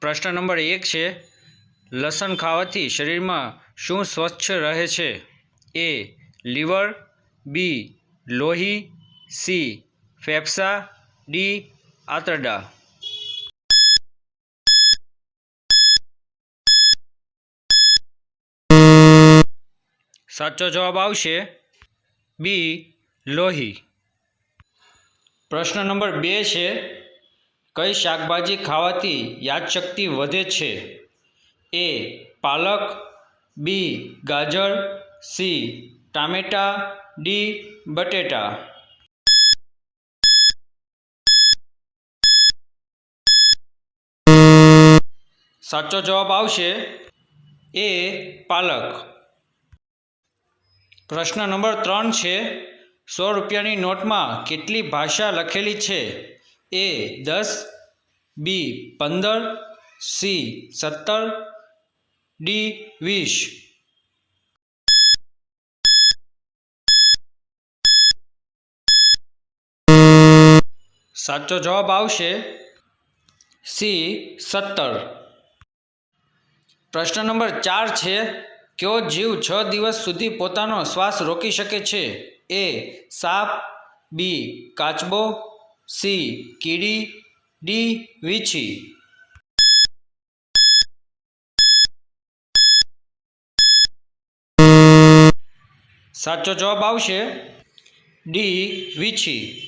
પ્રશ્ન નંબર એક છે, લસણ ખાવાથી શરીરમાં શું સ્વચ્છ રહે છે? એ, લીવર, બી, લોહી, સી, ફેફસા, ડી, આંતરડા. સાચો જવાબ આવશે, બી, લોહી. પ્રશ્ન નંબર બે છે કઈ શાકભાજી ખાવાથી યાદશક્તિ વધે છે? એ પાલક, બી ગાજર, સી ટામેટા, ડી બટેટા. સાચો જવાબ આવશે એ પાલક. પ્રશ્ન નંબર ત્રણ છે, સો રૂપિયાની નોટમાં કેટલી ભાષા લખેલી છે? એ દસ, બી પંદર, સી સત્તર, ડી વીસ. સાચો જવાબ આવશે સી સત્તર. પ્રશ્ન નંબર ચાર છે, કયો જીવ છ દિવસ સુધી પોતાનો શ્વાસ રોકી શકે છે? એ સાપ, બી કાચબો સી કીડી ડી વીછી. સાચો જવાબ આવશે ડી વીછી.